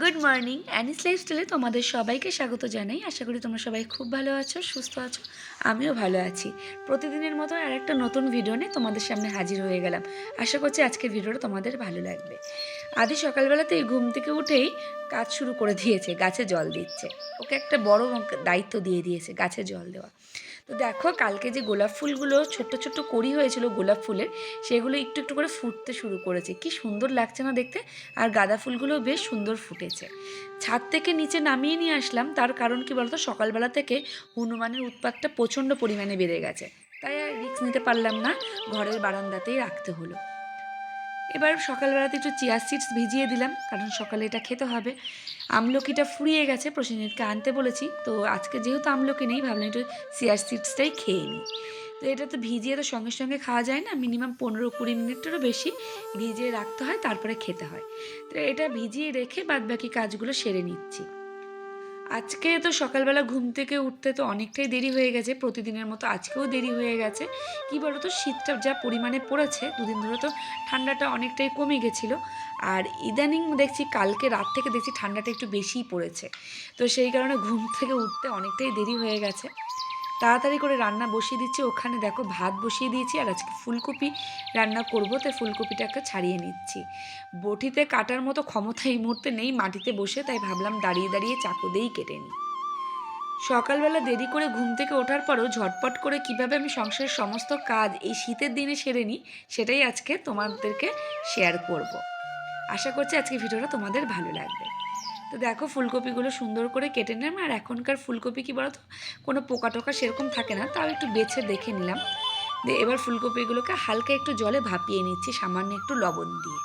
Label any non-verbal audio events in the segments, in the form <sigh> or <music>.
Good morning anise লাইফস্টাইলে তোমাদের সবাইকে স্বাগত জানাই। আশা করি তোমরা সবাই খুব ভালো আছো, সুস্থ আছো, আমিও ভালো আছি। প্রতিদিনের মতো আর একটা নতুন ভিডিও নিয়ে তোমাদের সামনে হাজির হয়ে গেলাম। আশা করছি আজকের ভিডিওটা তোমাদের ভালো লাগবে। আদি সকালবেলাতেই ঘুম থেকে উঠেই কাজ শুরু করে দিয়েছে, গাছে জল দিচ্ছে। ওকে একটা বড় দায়িত্ব দিয়ে দিয়েছে, গাছে জল দেওয়া। তো দেখো, কালকে যে গোলাপ ফুলগুলো ছোট্ট ছোট্ট করি হয়েছিল গোলাপ ফুলের, সেগুলো একটু একটু করে ফুটতে শুরু করেছে। কি সুন্দর লাগছে না দেখতে? আর গাঁদা ফুলগুলো বেশ সুন্দর ফুটেছে। ছাদ থেকে নিচে নামিয়ে নিয়ে আসলাম, তার কারণ কি বলতো, সকালবেলা থেকে হনুমানের উৎপাতটা প্রচণ্ড পরিমাণে বেড়ে গেছে। তাই আর রিস্ক নিতে পারলাম না, ঘরের বারান্দাতেই রাখতে হলো। এবার সকালবেলাতে একটু চিয়া সিডস ভিজিয়ে দিলাম, কারণ সকালে এটা খেতে হবে। আমলকিটা ফুরিয়ে গেছে, প্রসেনজিৎকে আনতে বলেছি। তো আজকে যেহেতু আমলকি নেই, ভাবলাম একটু সিয়ার সিডসটাই খেয়ে নিই। তো এটা তো ভিজিয়ে তো সঙ্গে সঙ্গে খাওয়া যায় না মিনিমাম পনেরো কুড়ি মিনিটেরও বেশি ভিজিয়ে রাখতে হয়, তারপরে খেতে হয়। তো এটা ভিজিয়ে রেখে বাদ বাকি কাজগুলো সেরে নিচ্ছি। আজকে তো সকালবেলা ঘুম থেকে উঠতে তো অনেকটাই দেরি হয়ে গেছে, প্রতিদিনের মতো আজকেও দেরি হয়ে গেছে। কী বলো তো শীতটা যা পরিমাণে পড়েছে, দুদিন ধরে তো ঠান্ডাটা অনেকটাই কমে গেছিল। আর ইদানিং দেখছি কালকে রাত থেকে দেখছি ঠান্ডাটা একটু বেশিই পড়েছে। তো সেই কারণে ঘুম থেকে উঠতে অনেকটাই দেরি হয়ে গেছে। তাড়াতাড়ি করে রান্না বসিয়ে দিচ্ছি, ওখানে দেখো ভাত বসিয়ে দিয়েছি আর আজকে ফুলকপি রান্না করব তাই ফুলকপিটাকে ছাড়িয়ে নিচ্ছি। বটিতে কাটার মতো ক্ষমতা এই মুহূর্তে নেই, মাটিতে বসে তাই ভাবলাম দাঁড়িয়ে দাঁড়িয়ে চাকু দিয়েই কেটে নিই। সকালবেলা দেরি করে ঘুম থেকে ওঠার পরও ঝটপট করে কীভাবে আমি সংসারের সমস্ত কাজ এই শীতের দিনে সেরে নিই, সেটাই আজকে তোমাদেরকে শেয়ার করব। আশা করছি আজকে ভিডিওটা তোমাদের ভালো লাগবে। তো দেখো ফুলকপিগুলো সুন্দর করে কেটে নিলাম, আর এখনকার ফুলকপি কি বলতো? কোনো পোকা টোকা সেরকম থাকে না, তাও একটু বেছে দেখে নিলাম। দিয়ে এবার ফুলকপিগুলোকে হালকা একটু জলে ভাপিয়ে নিচ্ছি, সামান্য একটু লবণ দিয়ে।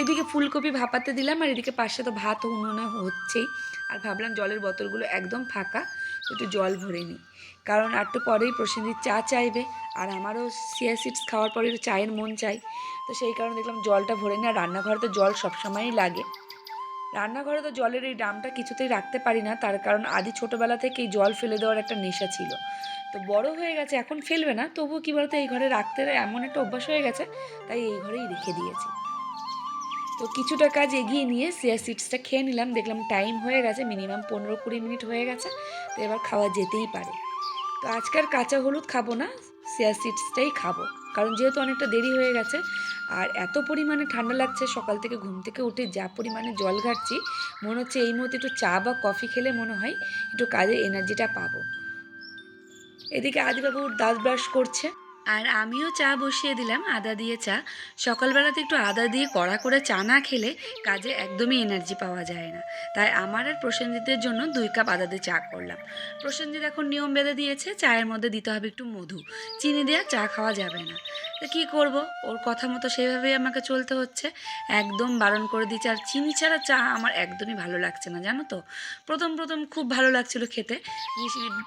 এদিকে ফুলকপি ভাপাতে দিলাম, আর এদিকে পাশে তো ভাত উনুনে হচ্ছেই। আর ভাবলাম জলের বোতলগুলো একদম ফাঁকা। একটু জল ভরে নিই। কারণ আর তো পরেই প্রসেনজিৎ চা চাইবে, আর আমারও সিয়া সিডস খাওয়ার পরে একটু চায়ের মন চাই। তো সেই কারণে দেখলাম জলটা ভরে নিই, আর রান্নাঘরে তো জল সবসময়ই লাগে। রান্নাঘরে তো জলের এই ড্রামটা কিছুতেই রাখতে পারি না, তার কারণ আদি ছোটোবেলা থেকেই জল ফেলে দেওয়ার একটা নেশা ছিল। তো বড় হয়ে গেছে, এখন ফেলবে না, তবুও কী বলতো এই ঘরে রাখতে এমন একটা অভ্যাস হয়ে গেছে, তাই এই ঘরেই রেখে দিয়েছি। তো কিছুটা কাজ এগিয়ে নিয়ে সিয়া সিডসটা খেয়ে নিলাম। দেখলাম টাইম হয়ে গেছে মিনিমাম পনেরো কুড়ি মিনিট হয়ে গেছে, তো এবার খাওয়া যেতেই পারে। তো আজকাল কাঁচা হলুদ খাব না, সিয়া সিডসটাই খাব, কারণ যেহেতু অনেকটা দেরি হয়ে গেছে, আর এত পরিমাণে ঠান্ডা লাগছে, সকাল থেকে ঘুম থেকে উঠে যা পরিমাণে জল ঘাটছি, মনে হচ্ছে এই মুহূর্তে একটু চা বা কফি খেলে মনে হয় একটু কাজে এনার্জিটা পাবো। এদিকে আদিবাবু দাঁত ব্রাশ করছে। আর আমিও চা বসিয়ে দিলাম, আদা দিয়ে চা। সকালবেলাতে একটু আদা দিয়ে কড়া করে চা না খেলে কাজে একদমই এনার্জি পাওয়া যায় না। তাই আমার আর প্রসেনজিতের জন্য দুই কাপ আদা দিয়ে চা করলাম। প্রসেনজিৎ এখন নিয়ম বেঁধে দিয়েছে, চায়ের মধ্যে দিতে হবে একটু মধু। চিনি দেওয়া চা খাওয়া যাবে না। তো কী করব? ওর কথা মতো সেভাবেই আমাকে চলতে হচ্ছে। একদম বারণ করে দিচ্ছে আর চিনি ছাড়া চা আমার একদমই ভালো লাগছে না, জানো তো? প্রথম প্রথম খুব ভালো লাগছিল খেতে।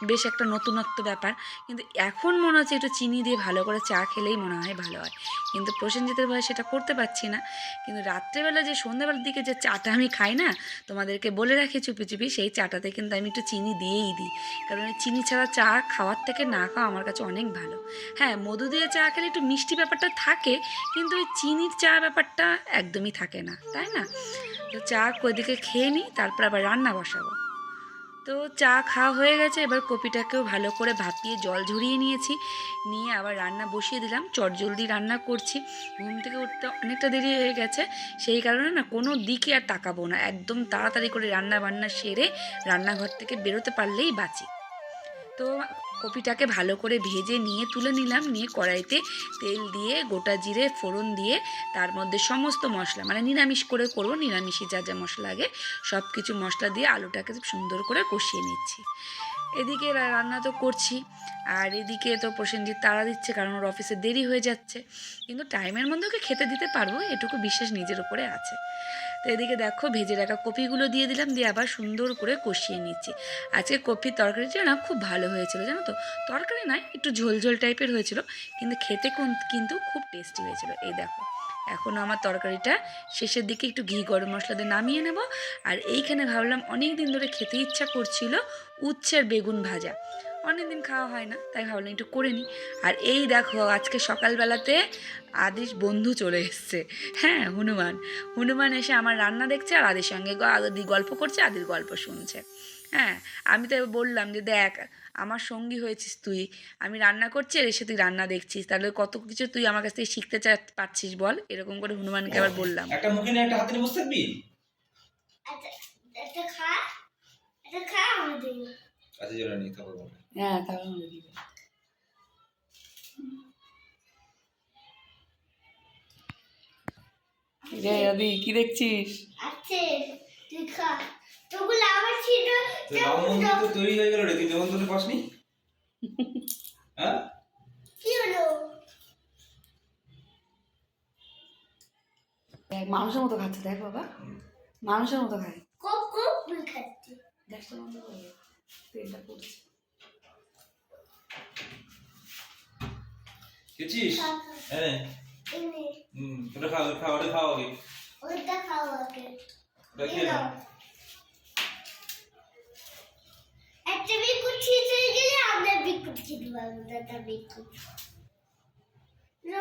বেশ একটা নতুনত্ব ব্যাপার। কিন্তু এখন মনে হচ্ছে একটু চিনি দিয়ে ভালো করে চা খেলেই মনে হয় ভালো হয়। কিন্তু প্রসেনজিতের ভয়ে সেটা করতে পারছি না। কিন্তু রাত্রেবেলা যে সন্ধ্যাবেলার দিকে যে চাটা আমি খাই না, তোমাদেরকে বলে রাখি চুপি চুপি, সেই চাটাতে কিন্তু আমি একটু চিনি দিয়েই দিই। কারণ চিনি ছাড়া চা খাওয়ার থেকে না খাওয়া আমার কাছে অনেক ভালো। হ্যাঁ মধু দিয়ে চা খেলে একটু মিষ্টি ব্যাপারটা থাকে, কিন্তু ওই চিনির চা ব্যাপারটা একদমই থাকে না, তাই না? তো চা ওইদিকে খেয়ে নিই, তারপর আবার রান্না বসাবো। তো চা খাওয়া হয়ে গেছে, এবার কপিটাকেও ভালো করে ভাপিয়ে জল ঝরিয়ে নিয়েছি। নিয়ে আবার রান্না বসিয়ে দিলাম, চটজলদি রান্না করছি। ঘুম থেকে উঠতে অনেকটা দেরি হয়ে গেছে, সেই কারণে না কোনো দিকে আর তাকাবো না। একদম তাড়াতাড়ি করে রান্না বান্না সেরে রান্নাঘর থেকে বেরোতে পারলেই বাঁচি। তো কপিটাকে ভালো করে ভেজে নিয়ে, তুলে নিলাম। নিয়ে কড়াইতে তেল দিয়ে, গোটা জিরে, ফোড়ন দিয়ে, তার মধ্যে সমস্ত মশলা মানে নিরামিষ করে করব, নিরামিষে যা যা মশলা লাগে সব কিছু মশলা দিয়ে আলুটাকে সুন্দর করে কষিয়ে নিচ্ছি। এদিকে রান্না তো করছি। আর এদিকে তো প্রসেনজিৎ তাড়া দিচ্ছে কারণ ওর অফিসে দেরি হয়ে যাচ্ছে। কিন্তু টাইমের মধ্যে ওকে খেতে দিতে পারব, এটুকু বিশ্বাস নিজের উপরে আছে। তো এদিকে দেখো, ভেজে রাখা কপিগুলো দিয়ে দিলাম, দিয়ে আবার সুন্দর করে কষিয়ে নিচ্ছি। আজকে কপির তরকারিটা না, খুব ভালো হয়েছিল, জানো তো? তরকারি নয়, একটু ঝোল ঝোল টাইপের হয়েছিল, কিন্তু খেতে কিন্তু খুব টেস্টি হয়েছিল। এই দেখো এখনও আমার তরকারিটা শেষের দিকে একটু ঘি, গরম মশলা দিয়ে নামিয়ে নেব। আর এইখানে ভাবলাম অনেক দিন ধরে খেতে ইচ্ছা করছিল উচ্ছের বেগুন ভাজা। অনেকদিন খাওয়া হয় না তাই ভাবলাম একটু করে নিই। আর এই দেখো আজকে সকালবেলাতে আদির বন্ধু চলে এসছে। হ্যাঁ হনুমান। হনুমান এসে আমার রান্না দেখছে আর আদির সঙ্গে গ- আদি গল্প করছে আদির গল্প শুনছে। হ্যাঁ আমি তো বললাম যে দেখ আমার সঙ্গী হয়েছিস তুই আমি রান্না করছি আর এসে তুই রান্না দেখছিস তাহলে কত কিছু তুই আমার কাছ থেকে শিখতে চা পারছিস বল? এরকম করে হনুমানকে আবার বললাম। একটা মুখে নিয়ে একটা হাতে নিয়ে বসে থাকবি? আচ্ছা এটা খা এটা খা আমি দিই আচ্ছা জোরে নিয়ে তারপর বলব। হ্যাঁ তাহলে দিবে। রে আদি কি দেখছিস? আছে তোগুলো ছিল তো তৈরি হয়ে গেল রে তুই নেমন্তন্ন পাসনি হ্যাঁ? কি হলো? দেখ মানুষের মতো খাচ্ছে দেখ বাবা। মানুষের মতো খায় কপ কপ তুই খাচ্ছি। গ্যাসটা বন্ধ করে তেলটা পড়ছে। খেয়েছিস হ্যাঁ হুম ওটা খাও খাও ওটা খাও আগে ওইটা খাও আগে ওটা খেয়ে নাও একটা বিকুট হয়ে গেলে আমরা বিকুট ছিট পাবো দাদা বিকুট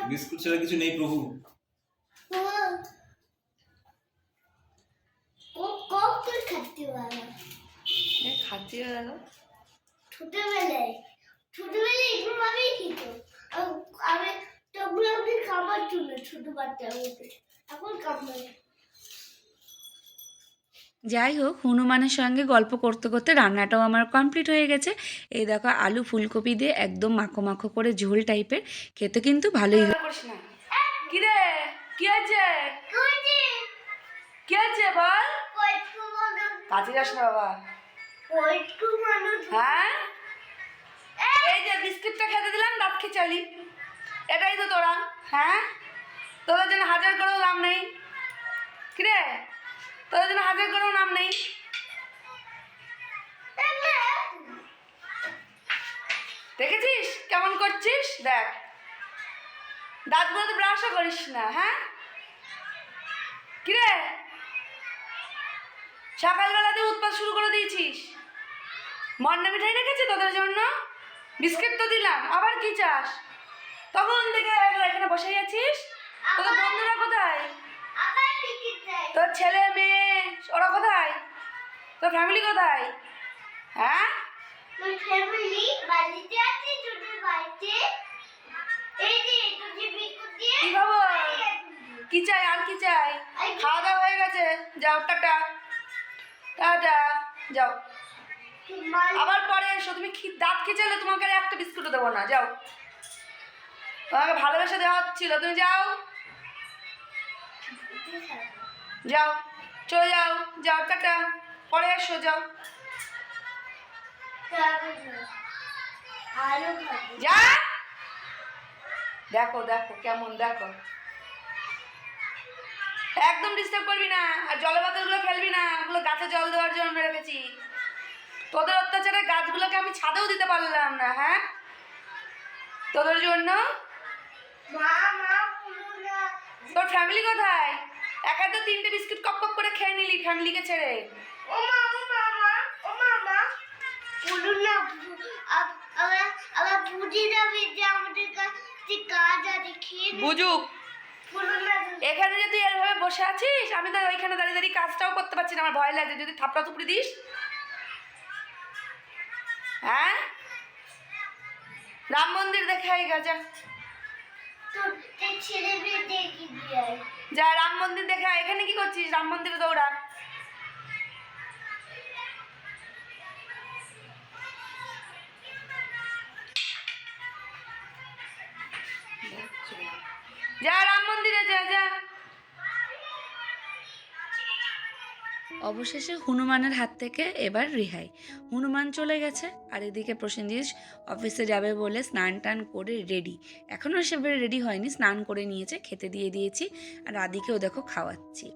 বিস্কুট ছাড়া কিছু নেই প্রভু ছোটবেলায় ছোটবেলায় এগুলো ভাবেই খেত আম- তখন আমি খাবার জন্য ছোট বাচ্চা হতে এখন খাবার যাই হোক হনুমানের সঙ্গে গল্প করতে করতে রান্নাটাও আমার কমপ্লিট হয়ে গেছে। এই দেখো আলু ফুলকপি দিয়ে একদম মাখো মাখো করে ঝোল টাইপের খেতে কিন্তু ভালোই কি রে কি আছে কি আছে বল? কাজে যাস না বাবা। হ্যাঁ? এই যে বিস্কিটটা খেতে দিলাম দাঁত খিচালি এটাই তো তোরা হ্যাঁ? তোদের জন্য হাজার করেও দাম নেই। কিরে? তোদের জন্য হাজার করেও নাম নেই। দেখেছিস? কেমন করছিস? দেখ। দাঁতগুলো তো ব্রাশও করিস না হ্যাঁ? কিরে? সকালবেলাতে উৎপাত শুরু করে দিয়েছিস। মন্না মিঠাই রেখেছি তোদের জন্য? বিস্কিট তো দিলাম, আবার কি চাস? তখন থেকে এখানে বসে আছিস? তোদের বন্ধুরা কোথায়? তোর ছেলে মেয়ে ওরা কোথায়? তোর ফ্যামিলি কোথায়? হ্যাঁ? তোর কি খবর? কি চাই আর কি চাই? খাওয়া দাওয়া হয়ে গেছে? যাও টাটা। টাটা। যাও। আবার পরে এসো তুমি দাঁত খিচালে তোমাকে আর একটা বিস্কুটও দেবো না। যাও। তোমাকে ভালোবেসে দেওয়া হচ্ছিল। তুমি যাও। যাও। চলে যাও। যাও, টাটা। পরে এসো যাও। যা। দেখো দেখো, কেমন, দেখো। একদম ডিস্টার্ব করবি না, আর জলের বোতলগুলো ফেলবি না, ওগুলো গাছে জল দেওয়ার জন্য রেখেছি। তোদের অত্যাচারে গাছগুলোকে আমি ছাদেও দিতে পারলাম না হ্যাঁ? তোদের জন্য তোর ফ্যামিলি কোথায়? একা তো তিনটে বিস্কিট কপ কপ করে খেয়ে নিলি ফ্যামিলিকে ছেড়ে। ও মা ও মামা ও মামা পুরো না আব- আবার আবার বুঝে যাবে যে আমাদের কাছে কাজ আছে খেয়ে। বুঝুক। এখানে যদি এভাবে বসে আছিস আমি তো ওইখানে দাঁড়িয়ে দাঁড়িয়ে কাজটাও করতে পারছি না আমার ভয় লাগে যদি থাপড়া তুপড়ি দিস। হ্যাঁ? রাম মন্দির দেখে যা যা, রাম মন্দির দেখে, এখানে কি করছিস? রাম মন্দিরে দৌড়া। যা, রাম মন্দিরে যা যা। অবশেষে হনুমানের হাত থেকে এবার রেহাই। হনুমান চলে গেছে আর এদিকে প্রসেনজিৎ অফিসে যাবে বলে স্নান টান করে রেডি এখনও সেভাবে রেডি হয়নি, স্নান করে নিয়েছে, খেতে দিয়ে দিয়েছি আর আদিকেও দেখো খাওয়াচ্ছি।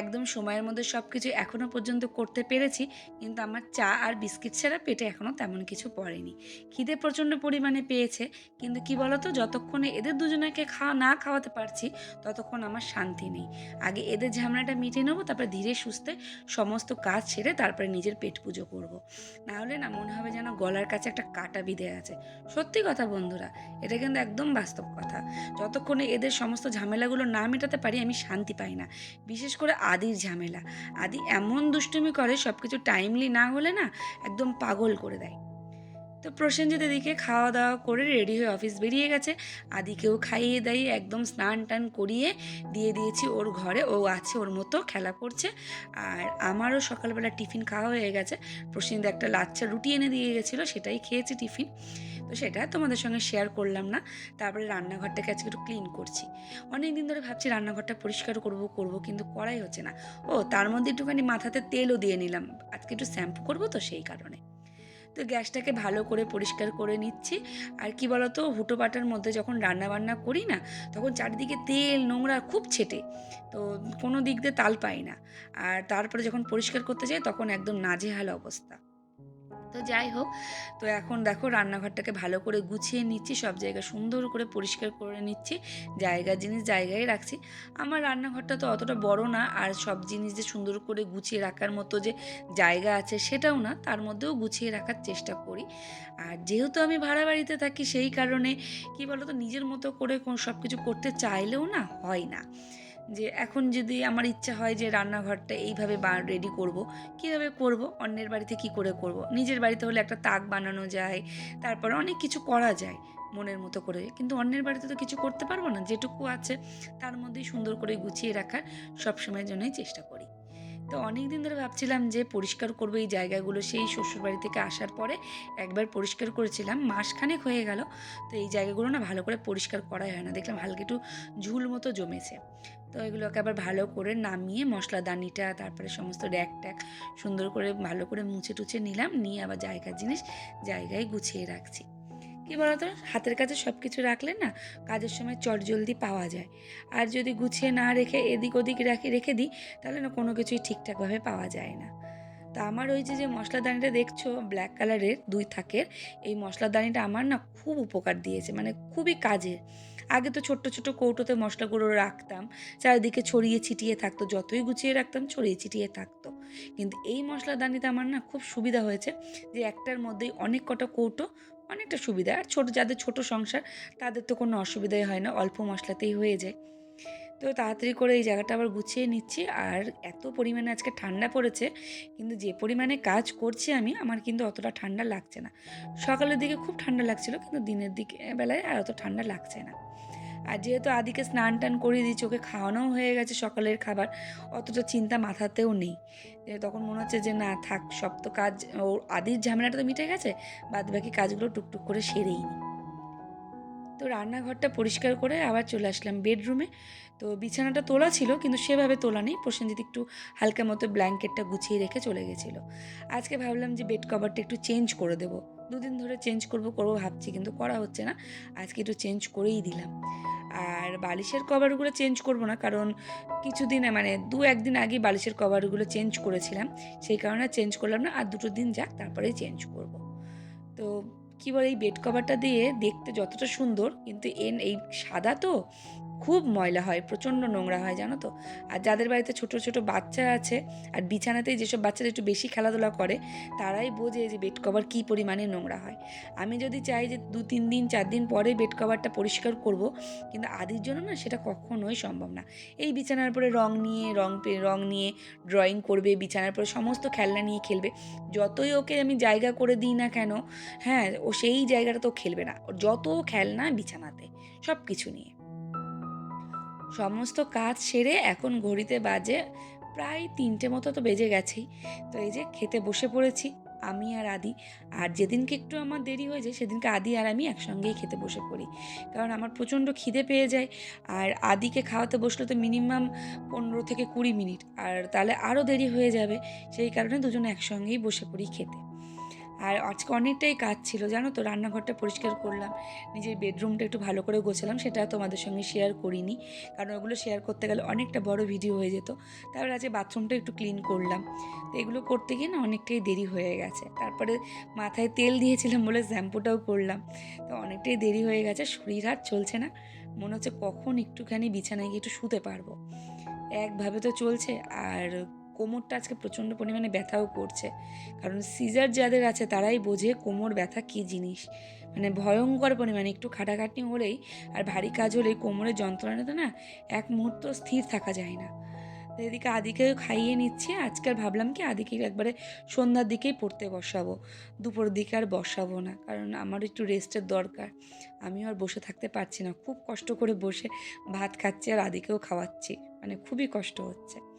একদম সময়ের মধ্যে সব কিছু এখনও পর্যন্ত করতে পেরেছি, কিন্তু আমার চা আর বিস্কিট ছাড়া পেটে এখনও তেমন কিছু পড়েনি। খিদে প্রচণ্ড পরিমাণে পেয়েছে, কিন্তু কি বলতো, যতক্ষণে এদের দুজনকে খাওয়া না খাওয়াতে পারছি, ততক্ষণ আমার শান্তি নেই। আগে এদের ঝামেলাটা মিটিয়ে নেব, তারপরে ধীরে সুস্থে সমস্ত কাজ ছেড়ে তারপরে নিজের পেট পুজো করব। না হলে না মনে হবে যেন গলার কাছে একটা কাটা বিঁধে আছে। সত্যি কথা বন্ধুরা, এটা কিন্তু একদম বাস্তব কথা। যতক্ষণে এদের সমস্ত ঝামেলাগুলো না মেটাতে পারি, আমি শান্তি পাই না। বিশেষ করে আদির ঝামেলা। আদি এমন দুষ্টুমি করে সব কিছু টাইমলি না হলে না একদম পাগল করে দেয়। তো প্রসেনজিৎ এদিকে খাওয়া দাওয়া করে রেডি হয়ে অফিস বেরিয়ে গেছে। আদিকেও খাইয়ে দাইয়ে একদম স্নান টান করিয়ে দিয়ে দিয়েছি ওর ঘরে। ও আছে, ওর মতো খেলা করছে। আর আমারও সকালবেলা টিফিন খাওয়া হয়ে গেছে। প্রসেনজিৎ একটা লাচ্চা রুটি এনে দিয়ে গেছিল, সেটাই খেয়েছি টিফিন। তো সেটা তোমাদের সঙ্গে শেয়ার করলাম না। তারপরে রান্নাঘরটাকে আজকে একটু ক্লিন করছি। অনেক দিন ধরে ভাবছি রান্নাঘরটা পরিষ্কার করব করব, কিন্তু করাই হচ্ছে না। ও, তার মধ্যে একটুখানি মাথাতে তেলও দিয়ে নিলাম। আজকে একটু শ্যাম্পু করব তো সেই কারণে। তো গ্যাসটাকে ভালো করে পরিষ্কার করে নিচ্ছি। আর কি বলতো, হুটো পাটার মধ্যে যখন রান্না বান্না করি না, তখন চারিদিকে তেল, নোংরা খুব ছেটে। তো কোনো দিক দিয়ে তাল পাই না। আর তারপরে যখন পরিষ্কার করতে যাই, তখন একদম নাজেহাল অবস্থা। তো যাই হোক, তো এখন দেখো রান্নাঘরটাকে ভালো করে গুছিয়ে নিচ্ছি, সব জায়গা সুন্দর করে পরিষ্কার করে নিচ্ছি, জায়গা জিনিস জায়গায় রাখছি। আমার রান্নাঘরটা তো অতটা বড় না, আর সব জিনিস যে সুন্দর করে গুছিয়ে রাখার মতো যে জায়গা আছে সেটাও না, তার মধ্যেও গুছিয়ে রাখার চেষ্টা করি। আর যেহেতু আমি ভাড়া বাড়িতে থাকি, সেই কারণে কি বলতো, নিজের মতো করে সব কিছু করতে চাইলেও না, হয় না। যে এখন যদি আমার ইচ্ছা হয় যে রান্নাঘরটা এইভাবে বা রেডি করব, কীভাবে করব, অন্যের বাড়িতে কি করে করব? নিজের বাড়িতে হলে একটা তাক বানানো যায়, তারপর অনেক কিছু করা যায় মনের মতো করে। কিন্তু অন্যের বাড়িতে তো কিছু করতে পারব না, যেটুকু আছে তার মধ্যেই সুন্দর করে গুছিয়ে রাখার সবসময়ের জন্যই চেষ্টা করি। তো অনেক দিন ধরে ভাবছিলাম যে পরিষ্কার করব এই জায়গাগুলো সেই শ্বশুরবাড়ি থেকে আসার পরে একবার পরিষ্কার করেছিলাম, মাসখানেক হয়ে গেল। তো এই জায়গাগুলো না ভালো করে পরিষ্কার করাই হয় না। দেখলাম হালকা একটু ঝুল মতো জমেছে। তো এগুলোকে আবার ভালো করে নামিয়ে মশলাদানিটা তারপরে সমস্ত র্যাক ট্যাক সুন্দর করে ভালো করে মুছে টুছে নিলাম। নিয়ে আবার জায়গার জিনিস জায়গায় গুছিয়ে রাখছি। কী বলতো? হাতের কাছে সব কিছু রাখলে না কাজের সময় চট জলদি পাওয়া যায়। আর যদি গুছিয়ে না রেখে এদিক ওদিক রাখি, রেখে দিই, তাহলে না কোনো কিছুই ঠিকঠাকভাবে পাওয়া যায় না। তা আমার ওই যে যে মশলাদানিটা দেখছ ব্ল্যাক কালারের দুই থাকের, এই মশলাদানিটা আমার না খুব উপকার দিয়েছে মানে খুবই কাজের আগে তো ছোট্ট ছোট কৌটোতে মশলাগুলো রাখতাম, চারিদিকে ছড়িয়ে ছিটিয়ে থাকতো, যতই গুছিয়ে রাখতাম, ছড়িয়ে ছিটিয়ে থাকতো। কিন্তু এই মশলাদানিতে আমার না খুব সুবিধা হয়েছে যে একটার মধ্যেই অনেক কটা কৌটো অনেকটা সুবিধা। আর ছোটো, যাদের ছোট সংসার, তাদের তো কোনো অসুবিধাই হয় না, অল্প মশলাতেই হয়ে যায়। তো তাড়াতাড়ি করে এই জায়গাটা আবার গুছিয়ে নিচ্ছি। আর এত পরিমাণে আজকে ঠান্ডা পড়েছে, কিন্তু যে পরিমাণে কাজ করছি আমি, আমার কিন্তু অতটা ঠান্ডা লাগছে না। সকালের দিকে খুব ঠান্ডা লাগছিল, কিন্তু দিনের দিকে বেলায় আর অত ঠান্ডা লাগছে না। আর যেহেতু আদিকে স্নান টান করিয়ে দিচ্ছি ওকে খাওয়ানোও হয়ে গেছে সকালের খাবার অতটা চিন্তা মাথাতেও নেই। তখন মনে হচ্ছে যে, না, থাক, সব তো কাজ, ও, আদির ঝামেলাটা তো মিটে গেছে বাদ বাকি কাজগুলো টুকটুক করে সেরেই নিই তো রান্নাঘরটা পরিষ্কার করে আবার চলে আসলাম বেডরুমে। তো বিছানাটা তোলা ছিল, কিন্তু সেভাবে তোলা নেই। প্রসেনজিৎ একটু হালকা মতো ব্ল্যাঙ্কেটটা গুছিয়ে রেখে চলে গেছিল। আজকে ভাবলাম যে, বেড কভারটা একটু চেঞ্জ করে দেবো। দুদিন ধরে চেঞ্জ করব করব ভাবছি, কিন্তু করা হচ্ছে না। আজকে একটু চেঞ্জ করেই দিলাম। বালিশের কভারগুলো চেঞ্জ করব না, কারণ কিছুদিন মানে দু একদিন আগে বালিশের কভারগুলো চেঞ্জ করেছিলাম। সেই কারণে চেঞ্জ করলাম না, আর দুটো দিন যাক, তারপরেই চেঞ্জ করব। তো কী বলে এই বেড কভারটা দিয়ে দেখতে যতটা সুন্দর, কিন্তু এন এই সাদা তো খুব ময়লা হয়, প্রচণ্ড নোংরা হয়, জানো তো? আর যাদের বাড়িতে ছোট ছোট বাচ্চা আছে, আর বিছানাতেই যেসব বাচ্চারা একটু বেশি খেলাধুলা করে, তারাই বোঝে যে বেড কভার কী পরিমাণে নোংরা হয়। আমি যদি চাই যে দু, তিন দিন, চার দিন পরে বেড কভারটা পরিষ্কার করব, কিন্তু আদির জন্য না সেটা কখনোই সম্ভব না। এই বিছানার পরে রং নিয়ে, রং রং নিয়ে ড্রয়িং করবে, বিছানার পরে সমস্ত খেলনা নিয়ে খেলবে, যতই ওকে আমি জায়গা করে দিই না কেন হ্যাঁ ও সেই জায়গাটা তো খেলবে না। ওর যত খেলনা বিছানাতে সব কিছু নিয়ে। সমস্ত কাজ সেরে এখন ঘড়িতে বাজে প্রায় তিনটে মতো তো বেজে গেছেই। তো এই যে খেতে বসে পড়েছি আমি আর আদি। আর যেদিনকে একটু আমার দেরি হয়ে যায়, সেদিনকে আদি আর আমি একসঙ্গেই খেতে বসে পড়ি। কারণ আমার প্রচণ্ড খিদে পেয়ে যায়। আর আদিকে খাওয়াতে বসলে তো মিনিমাম পনেরো থেকে কুড়ি মিনিট। আর তাহলে আরও দেরি হয়ে যাবে। সেই কারণে দুজনে একসঙ্গেই বসে পড়ি খেতে। আর আজকে অনেকটাই কাজ ছিল, জানো তো? রান্নাঘরটা পরিষ্কার করলাম। নিজের বেডরুমটা একটু ভালো করে গোছালাম, সেটা তোমাদের সঙ্গে শেয়ার করিনি। কারণ ওগুলো শেয়ার করতে গেলে অনেকটা বড় ভিডিও হয়ে যেত। তারপরে আজকে বাথরুমটা একটু ক্লিন করলাম। তো এগুলো করতে গিয়ে না অনেকটাই দেরি হয়ে গেছে। তারপরে মাথায় তেল দিয়েছিলাম বলে শ্যাম্পুটাও করলাম। তো অনেকটাই দেরি হয়ে গেছে, শরীর আর চলছে না। মনে হচ্ছে কখন একটুখানি বিছানায় গিয়ে একটু শুতে পারব। একভাবে তো চলছে, আর কোমরটা আজকে প্রচণ্ড পরিমাণে ব্যথাও করছে। কারণ সিজার যাদের আছে তারাই বোঝে কোমর ব্যথা কী জিনিস। মানে ভয়ঙ্কর পরিমাণে, একটু খাটাখাটনি হলেই আর ভারী কাজ হলেই কোমরের যন্ত্রণাটা না এক মুহূর্ত স্থির থাকা যায় না। এদিকে আদিকে খাইয়ে নিচ্ছি। আজকাল ভাবলাম কি আদিকে একবারে সন্ধ্যার দিকেই পড়তে বসাবো। দুপুরের দিকে আর বসাবো না, কারণ আমার একটু রেস্টের দরকার। আমিও আর বসে থাকতে পারছি না। খুব কষ্ট করে বসে ভাত খাচ্ছি আর আদিকেও খাওয়াচ্ছি। মানে খুবই কষ্ট হচ্ছে।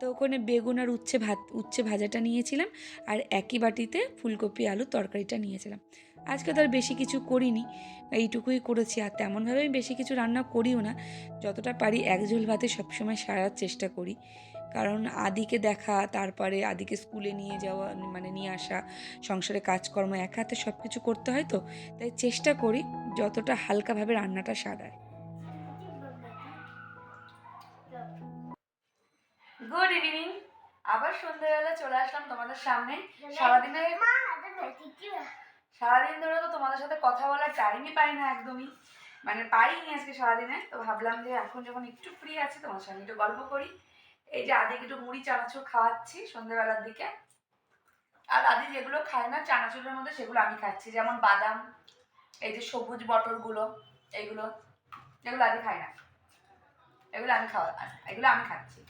তো ওখানে বেগুন আর উচ্ছে ভাত, উচ্ছে ভাজাটা নিয়েছিলাম আর একই বাটিতে ফুলকপি, আলু তরকারিটা নিয়েছিলাম। আজকে তো আর বেশি কিছু করিনি, এইটুকুই করেছি। আর তেমনভাবে আমি বেশি কিছু রান্না করিও না, যতটা পারি এক ঝোল ভাতে সবসময় সারার চেষ্টা করি। কারণ আদিকে দেখা, তারপরে আদিকে স্কুলে নিয়ে যাওয়া মানে নিয়ে আসা, সংসারে কাজকর্ম, এক হাতে সব কিছু করতে হয় তো, তাই চেষ্টা করি যতটা হালকাভাবে রান্নাটা সারার। গুড ইভিনিং আবার সন্ধ্যেবেলা চলে আসলাম তোমাদের সামনে। সারাদিনে সারাদিন ধরে তো তোমাদের সাথে কথা বলার টাইমই পাই না একদমই। মানে পাইনি আজকে সারাদিনে তো ভাবলাম যে এখন যখন একটু ফ্রি আছে তোমার সঙ্গে একটু গল্প করি। এই যে আদিকে একটু মুড়ি চানাচুর খাওয়াচ্ছি সন্ধ্যেবেলার দিকে। আর আদি যেগুলো খায় না চানাচুরের মধ্যে সেগুলো আমি খাচ্ছি। যেমন বাদাম এই যে সবুজ মটরগুলো এইগুলো যেগুলো আদি খায় না। এগুলো আমি খাওয়া এগুলো আমি খাচ্ছি।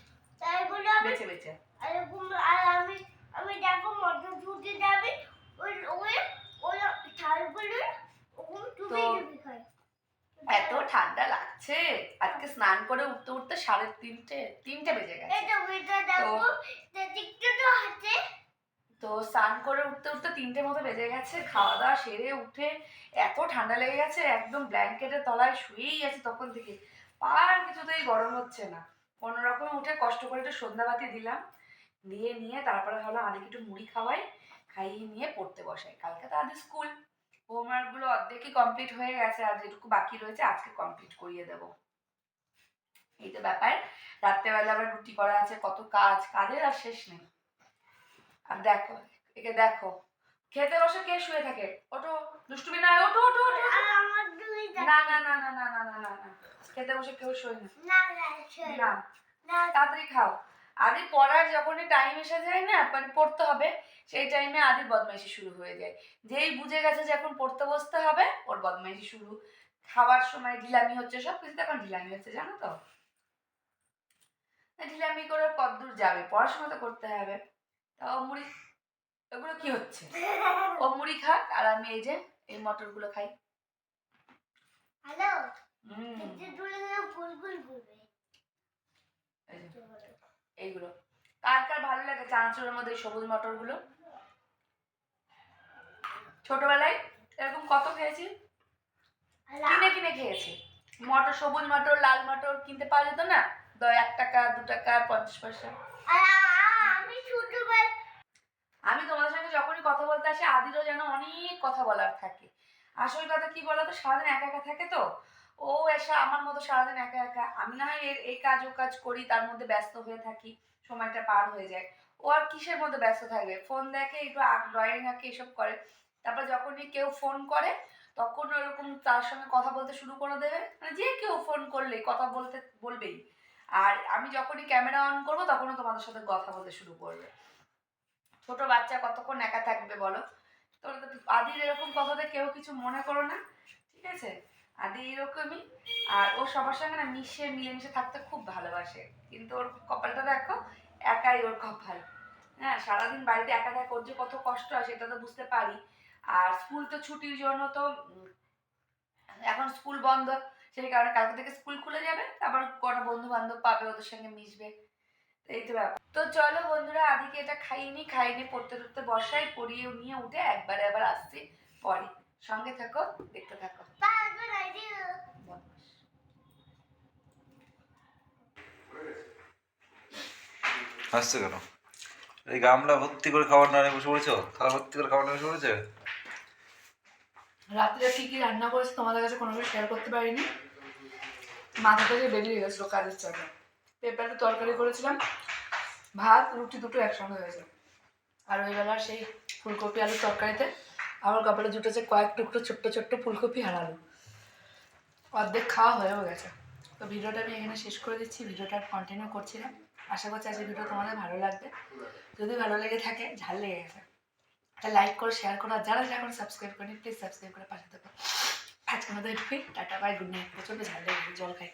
বেছে বেছে এরকম আর আমি আমি দেখো মটর যাবে ওই ওই ওই ওরকম খায়। এত ঠান্ডা লাগছে। আজকে স্নান করে উঠতে উঠতে সাড়ে তিনটে তিনটে বেজে গেছে। তো স্নান করে উঠতে উঠতে তিনটে মতো বেজে গেছে। খাওয়া দাওয়া সেরে উঠে এত ঠান্ডা লেগে গেছে একদম ব্ল্যাঙ্কেটের তলায় শুয়েই আছে তখন থেকে। পার কিছুতেই গরম হচ্ছে না। কোনো রকমে উঠে কষ্ট করে একটু সন্ধ্যাবাতি দিলাম। দিয়ে নিয়ে তারপরে ভাবলাম আদিকে একটু মুড়ি খাওয়াই খাইয়ে নিয়ে পড়তে বসাই। কালকে তো আদি স্কুল। হোমওয়ার্কগুলো অর্ধেকই কমপ্লিট হয়ে গেছে আর যেটুকু বাকি রয়েছে আজকে কমপ্লিট করিয়ে দেবো। এই তো ব্যাপার। রাত্রেবেলা আবার রুটি করা আছে কত কাজ কাজের আর শেষ নেই। আর দেখো একে দেখো। খেতে বসে কে শুয়ে থাকে? ওটো দুষ্টুমি না ওটো ওটো না না না না না না না না না। খেতে বসে কেউ শোয় না। না তাড়াতাড়ি খাও। আদি পড়ার যখনই টাইম এসে যায় না মানে পড়তে হবে সেই টাইমে আদির বদমাইশি শুরু হয়ে যায়। যেই বুঝে গেছে যে এখন পড়তে বসতে হবে ওর বদমাইশি শুরু। খাওয়ার সময় ঢিলামি হচ্ছে সব কিছুতে এখন ঢিলামি হচ্ছে জানো তো? ঢিলামি করে কতদূর যাবে পড়াশোনা তো করতে হবে। তাও মুড়ি এগুলো কি হচ্ছে? <laughs> ও মুড়ি খাক আর আমি এই যে এই মটরগুলো খাই। হ্যালো গেলে গুল গুল এইগুলো। কার কার ভালো লাগে চানাচুরের মধ্যে সবুজ মটরগুলো? ছোটবেলায় এরকম কত খেয়েছি? কিনে কিনে খেয়েছি। মটর সবুজ মটর লাল মটর কিনতে পাওয়া যেত না? এক টাকা দু টাকা পঞ্চাশ পয়সা। আমি ছোটবেলা আমি তোমাদের সঙ্গে যখনই কথা বলতে আসি আদিরও যেন অনেক কথা বলার থাকে। আসল কথা কি বলতো? সারাদিন একা একা থাকে তো। ও এসে আমার মতো সারাদিন একা একা, আমি না হয় এই কাজ ও কাজ করি, তার মধ্যে ব্যস্ত হয়ে থাকি, সময়টা পার হয়ে যায়। ও আর কিসের মধ্যে ব্যস্ত থাকবে? ফোন দেখে একটু ড্রয়িং আঁকে, এসব করে। তারপর যখনই কেউ ফোন করে, তখন ওরকম তার সঙ্গে কথা বলতে শুরু করে দেবে। মানে যে কেউ ফোন করলে কথা বলতে, বলবেই। আর আমি যখনই ক্যামেরা অন করব, তখনও তোমাদের সাথে কথা বলতে শুরু করবে। ছোট বাচ্চা কতক্ষণ একা থাকবে বলো? তোমরা তো আদির এরকম কথাতে কেউ কিছু মনে করো না, ঠিক আছে? আদি এরকমই আর ও সবার সঙ্গে না মিশে, মিলেমিশে থাকতে খুব ভালোবাসে। কিন্তু ওর কপালটা দেখো, একাই ওর কপাল। হ্যাঁ সারাদিন বাড়িতে একা থাকা ওর যে কত কষ্ট হয়, সেটা তো বুঝতে পারি। আর স্কুল তো ছুটির জন্য তো এখন স্কুল বন্ধ, সেই কারণে কালকে থেকে স্কুল খুলে যাবে, আবার কোনো বন্ধু বান্ধব পাবে, ওদের সঙ্গে মিশবে। এই তো ব্যাপার। তো চলো বন্ধুরা, আদিকে এটা খাইনি খাইনি, পড়তে টড়তে বসাই, পড়িয়ে নিয়ে উঠে একবারে আবার আসছি পরে। সঙ্গে থাকো, দেখতে থাকো। হাসছে কেন? এই গামলা ভর্তি করে খাবার না বসে পড়েছো? থালা ভর্তি করে খাবার নিয়ে বসে পড়েছে? রাত্রে কি কি রান্না করেছি তোমাদের কাছে কোনো শেয়ার করতে পারিনি? মাথা থেকে বেরিয়ে গেছিল কাজের চাপে। পেঁপেটা তরকারি করেছিলাম, ভাত, রুটি দুটো একসঙ্গে হয়েছে আর ওই বেলার সেই ফুলকপি আলুর তরকারিতে আমার কপালে জুটেছে কয়েক টুকরো ছোট্ট ছোট্ট ফুলকপি আর আলু। অর্ধেক খাওয়া হয়েও গেছে। তো ভিডিওটা আমি এখানে শেষ করে দিচ্ছি, ভিডিওটা কন্টিনিউ করছি না। আশা করছি আজকের ভিডিও তোমাদের ভালো লাগবে। যদি ভালো লেগে থাকে, ঝাল লেগে গেছে একটা লাইক করো শেয়ার করো, আর যারা যারা সাবস্ক্রাইব করেনি প্লিজ সাবস্ক্রাইব করে পাশে থাকো। আজকে আমাদের টাটা বাই গুড নাইট প্রচণ্ড ঝাল লেগে জল খাই।